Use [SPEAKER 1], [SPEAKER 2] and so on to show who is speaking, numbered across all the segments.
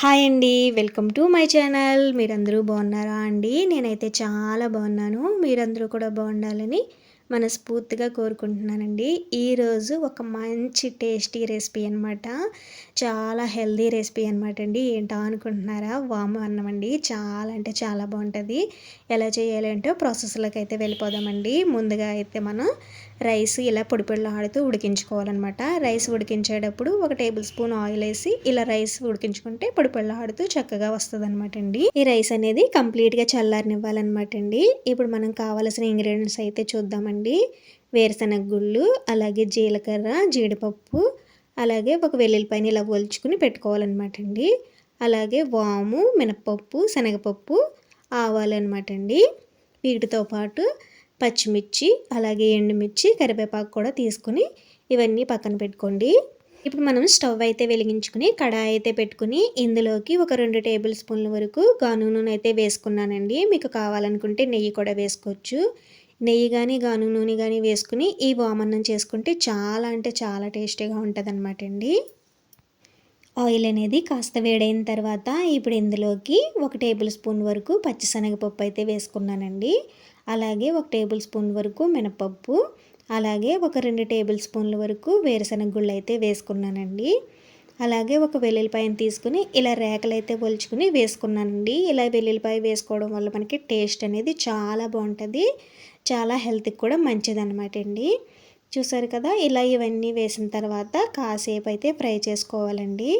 [SPEAKER 1] Hi అండి welcome to my channel. మీరందరూ బాగున్నారా అండి? నేనైతే చాలా బాగున్నాను. మీరందరూ కూడా బాగుండాలని మనస్ఫూర్తిగా కోరుకుంటున్నానండి. ఈరోజు ఒక మంచి టేస్టీ రెసిపీ అనమాట చాలా హెల్దీ రెసిపీ అనమాట అండి ఏంటో అనుకుంటున్నారా? వాము అన్నం అండి చాలా అంటే చాలా బాగుంటుంది. ఎలా చేయాలి అంటే ప్రాసెస్లోకి అయితే వెళ్ళిపోదామండి. ముందుగా అయితే మనం రైస్ ఇలా పొడి ఆడుతూ ఉడికించుకోవాలన్నమాట. రైస్ ఉడికించేటప్పుడు ఒక టేబుల్ స్పూన్ ఆయిల్ వేసి ఇలా రైస్ ఉడికించుకుంటే పొడి ఆడుతూ చక్కగా వస్తుంది అనమాట అండి ఈ రైస్ అనేది కంప్లీట్గా చల్లారనివ్వాలన్నమాట అండి ఇప్పుడు మనం కావాల్సిన ఇంగ్రీడియంట్స్ అయితే చూద్దామండి. వేరుశనగ గుళ్ళు అలాగే జీలకర్ర జీడిపప్పు అలాగే ఒక వెల్లుల్లిపైన ఇలా ఒలుచుకుని పెట్టుకోవాలన్నమాట అండి. అలాగే వాము మినపప్పు శనగపప్పు ఆవాలన్నమాట అండి. వీటితో పాటు పచ్చిమిర్చి అలాగే ఎండుమిర్చి కరివేపాకు కూడా తీసుకుని ఇవన్నీ పక్కన పెట్టుకోండి. ఇప్పుడు మనం స్టవ్ అయితే వెలిగించుకుని కడాయి అయితే పెట్టుకుని ఇందులోకి ఒక రెండు టేబుల్ స్పూన్ల వరకు గాను నూనె అయితే వేసుకున్నానండి. మీకు కావాలనుకుంటే నెయ్యి కూడా వేసుకోవచ్చు. నెయ్యి కానీ గాను నూనె కానీ వేసుకుని ఈ వామన్నం చేసుకుంటే చాలా అంటే చాలా టేస్టీగా ఉంటుంది అనమాట అండి. ఆయిల్ అనేది కాస్త వేడైన తర్వాత ఇప్పుడు ఇందులోకి ఒక టేబుల్ స్పూన్ వరకు పచ్చిశనగపప్పు అయితే వేసుకున్నానండి. అలాగే ఒక టేబుల్ స్పూన్ వరకు మినపప్పు అలాగే ఒక రెండు టేబుల్ స్పూన్ల వరకు వేరుశనగ గుళ్ళు అయితే వేసుకున్నానండి. అలాగే ఒక వెల్లుల్లిపాయను తీసుకుని ఇలా రేకలు అయితే పొలుచుకుని వేసుకున్నానండి. ఇలా వెల్లుల్లిపాయ వేసుకోవడం వల్ల మనకి టేస్ట్ అనేది చాలా బాగుంటుంది. చాలా హెల్త్కి కూడా మంచిదన్నమాట అండి. చూసారు కదా ఇలా ఇవన్నీ వేసిన తర్వాత కాసేపు అయితే ఫ్రై చేసుకోవాలండి.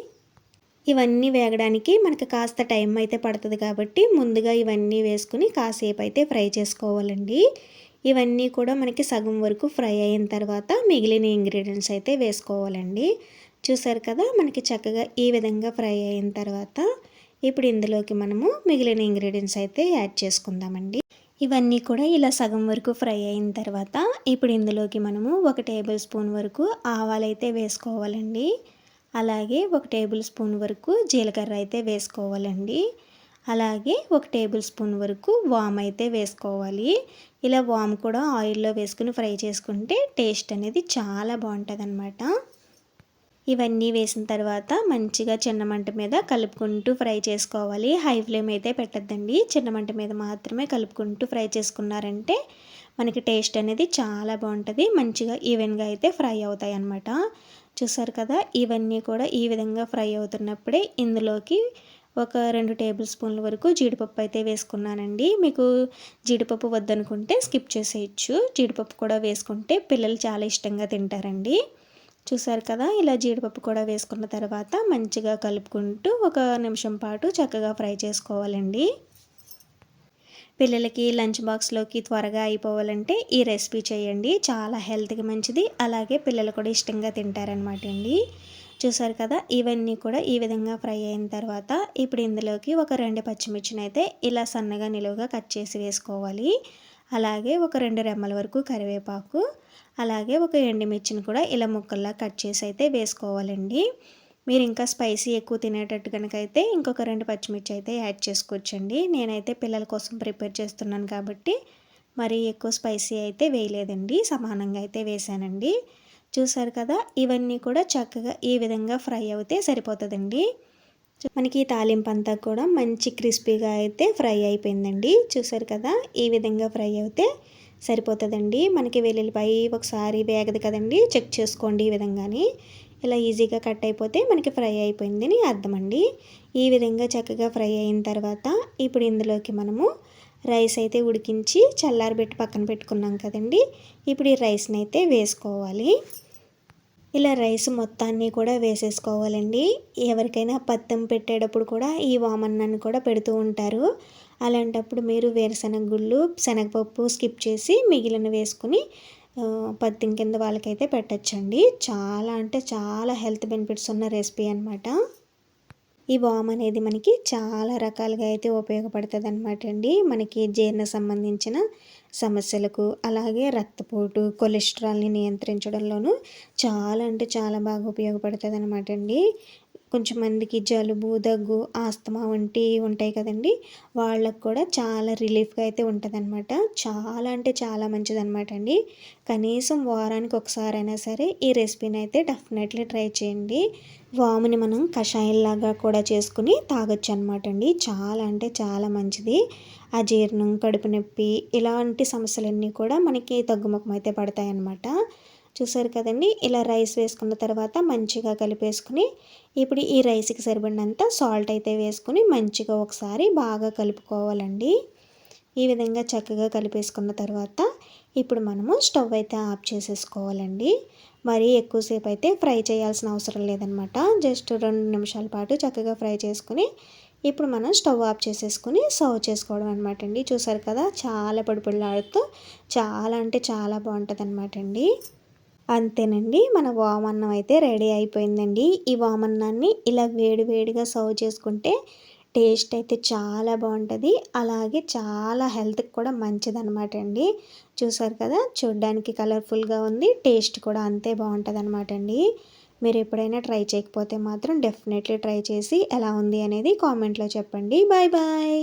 [SPEAKER 1] ఇవన్నీ వేగడానికి మనకు కాస్త టైం అయితే పడుతుంది కాబట్టి ముందుగా ఇవన్నీ వేసుకుని కాసేపు అయితే ఫ్రై చేసుకోవాలండి. ఇవన్నీ కూడా మనకి సగం వరకు ఫ్రై అయిన తర్వాత మిగిలిన ఇంగ్రీడియంట్స్ అయితే వేసుకోవాలండి. చూసారు కదా మనకి చక్కగా ఈ విధంగా ఫ్రై అయిన తర్వాత ఇప్పుడు ఇందులోకి మనము మిగిలిన ఇంగ్రీడియంట్స్ అయితే యాడ్ చేసుకుందామండి. ఇవన్నీ కూడా ఇలా సగం వరకు ఫ్రై అయిన తర్వాత ఇప్పుడు ఇందులోకి మనము ఒక టేబుల్ స్పూన్ వరకు ఆవాలైతే వేసుకోవాలండి. అలాగే ఒక టేబుల్ స్పూన్ వరకు జీలకర్ర అయితే వేసుకోవాలండి. అలాగే ఒక టేబుల్ స్పూన్ వరకు వామ్ అయితే వేసుకోవాలి. ఇలా వామ్ కూడా ఆయిల్లో వేసుకుని ఫ్రై చేసుకుంటే టేస్ట్ అనేది చాలా బాగుంటుంది అనమాట ఇవన్నీ వేసిన తర్వాత మంచిగా చిన్న మంట మీద కలుపుకుంటూ ఫ్రై చేసుకోవాలి. హై ఫ్లేమ్ అయితే పెట్టద్దండి. చిన్న మంట మీద మాత్రమే కలుపుకుంటూ ఫ్రై చేసుకున్నారంటే మనకి టేస్ట్ అనేది చాలా బాగుంటుంది. మంచిగా ఈవెన్గా అయితే ఫ్రై అవుతాయి అన్నమాట. చూసారు కదా ఇవన్నీ కూడా ఈ విధంగా ఫ్రై అవుతున్నప్పుడే ఇందులోకి ఒక రెండు టేబుల్ స్పూన్ల వరకు జీడిపప్పు అయితే వేసుకున్నానండి. మీకు జీడిపప్పు వద్దనుకుంటే స్కిప్ చేసేయచ్చు. జీడిపప్పు కూడా వేసుకుంటే పిల్లలు చాలా ఇష్టంగా తింటారండి. చూసారు కదా ఇలా జీడిపప్పు కూడా వేసుకున్న తర్వాత మంచిగా కలుపుకుంటూ ఒక నిమిషం పాటు చక్కగా ఫ్రై చేసుకోవాలండి. పిల్లలకి లంచ్ బాక్స్లోకి త్వరగా అయిపోవాలంటే ఈ రెసిపీ చేయండి. చాలా హెల్త్కి మంచిది. అలాగే పిల్లలు కూడా ఇష్టంగా తింటారనమాట అండి. చూసారు కదా ఇవన్నీ కూడా ఈ విధంగా ఫ్రై అయిన తర్వాత ఇప్పుడు ఇందులోకి ఒక రెండు పచ్చిమిర్చిని అయితే ఇలా సన్నగా నిలువుగా కట్ చేసి వేసుకోవాలి. అలాగే ఒక రెండు రెమ్మల వరకు కరివేపాకు అలాగే ఒక ఎండుమిర్చిని కూడా ఇలా ముక్కల్లా కట్ చేసి అయితే వేసుకోవాలండి. మీరు ఇంకా స్పైసీ ఎక్కువ తినేటట్టు కనుక అయితే ఇంకొక రెండు పచ్చిమిర్చి అయితే యాడ్ చేసుకోవచ్చండి. నేనైతే పిల్లల కోసం ప్రిపేర్ చేస్తున్నాను కాబట్టి మరీ ఎక్కువ స్పైసీ అయితే వేయలేదండి. సమానంగా అయితే వేసానండి. చూసారు కదా ఇవన్నీ కూడా చక్కగా ఈ విధంగా ఫ్రై అవుతే సరిపోతుందండి. మనకి తాలింపు అంతా కూడా మంచి క్రిస్పీగా అయితే ఫ్రై అయిపోయిందండి. చూసారు కదా? ఈ విధంగా ఫ్రై అయితే సరిపోతుందండి. మనకి వెల్లుల్లిపాయ ఒకసారి వేగదు కదండి. చెక్ చేసుకోండి ఈ విధంగానే. ఇలా ఈజీగా కట్ అయిపోతే మనకి ఫ్రై అయిపోయిందని అర్థం అండి ఈ విధంగా చక్కగా ఫ్రై అయిన తర్వాత ఇప్పుడు ఇందులోకి మనము రైస్ అయితే ఉడికించి చల్లారబెట్టి పక్కన పెట్టుకున్నాం కదండి. ఇప్పుడు ఈ రైస్ని అయితే వేసుకోవాలి. ఇలా రైస్ మొత్తాన్ని కూడా వేసేసుకోవాలండి. ఎవరికైనా పత్తం పెట్టేటప్పుడు కూడా ఈ వామన్నాన్ని కూడా పెడుతూ ఉంటారు. అలాంటప్పుడు మీరు వేరుశనగ గుళ్ళు శనగపప్పు స్కిప్ చేసి మిగిలిన వేసుకుని పత్తిం కింద వాళ్ళకైతే పెట్టచ్చండి. చాలా అంటే చాలా హెల్త్ బెనిఫిట్స్ ఉన్న రెసిపీ అనమాట ఈ వామ్ అనేది మనకి చాలా రకాలుగా అయితే ఉపయోగపడుతుంది అనమాట అండి. మనకి జీర్ణ సంబంధించిన సమస్యలకు అలాగే రక్తపోటు కొలెస్ట్రాల్ని నియంత్రించడంలోనూ చాలా అంటే చాలా బాగా ఉపయోగపడుతుంది అనమాట అండి. కొంచెం మందికి జలుబు దగ్గు ఆస్తమా వంటి ఉంటాయి కదండి. వాళ్ళకు కూడా చాలా రిలీఫ్గా అయితే ఉంటుందన్నమాట. చాలా అంటే చాలా మంచిదన్నమాట అండి. కనీసం వారానికి ఒకసారైనా సరే ఈ రెసిపీని అయితే డెఫినెట్లీ ట్రై చేయండి. వాముని మనం కషాయంలాగా కూడా చేసుకుని తాగొచ్చు అనమాట అండి. చాలా అంటే చాలా మంచిది. అజీర్ణం కడుపు నొప్పి ఇలాంటి సమస్యలన్నీ కూడా మనకి తగ్గుముఖం అయితే పడతాయి అన్నమాట చూసారు కదండి? ఇలా రైస్ వేసుకున్న తర్వాత మంచిగా కలిపేసుకుని ఇప్పుడు ఈ రైస్కి సరిపడినంత సాల్ట్ అయితే వేసుకుని మంచిగా ఒకసారి బాగా కలుపుకోవాలండి. ఈ విధంగా చక్కగా కలిపేసుకున్న తర్వాత ఇప్పుడు మనము స్టవ్ అయితే ఆఫ్ చేసేసుకోవాలండి. మరీ ఎక్కువసేపు అయితే ఫ్రై చేయాల్సిన అవసరం లేదనమాట. జస్ట్ రెండు నిమిషాల పాటు చక్కగా ఫ్రై చేసుకుని ఇప్పుడు మనం స్టవ్ ఆఫ్ చేసేసుకుని సర్వ్ చేసుకోవడం అనమాట అండి. చూసారు కదా? చాలా పొడిపొడిలాడుతూ చాలా అంటే చాలా బాగుంటుంది అనమాట అండి. అంతేనండి. మన వామన్నం అయితే రెడీ అయిపోయిందండి. ఈ వామన్నాన్ని ఇలా వేడివేడిగా సర్వ్ చేసుకుంటే టేస్ట్ అయితే చాలా బాగుంటుంది. అలాగే చాలా హెల్త్కి కూడా మంచిదన్నమాట అండి. చూసారు కదా చూడ్డానికి కలర్ఫుల్గా ఉంది. టేస్ట్ కూడా అంతే బాగుంటుంది అనమాట అండి. మీరు ఎప్పుడైనా ట్రై చేయకపోతే మాత్రం డెఫినెట్లీ ట్రై చేసి ఎలా ఉంది అనేది కామెంట్లో చెప్పండి. Bye bye.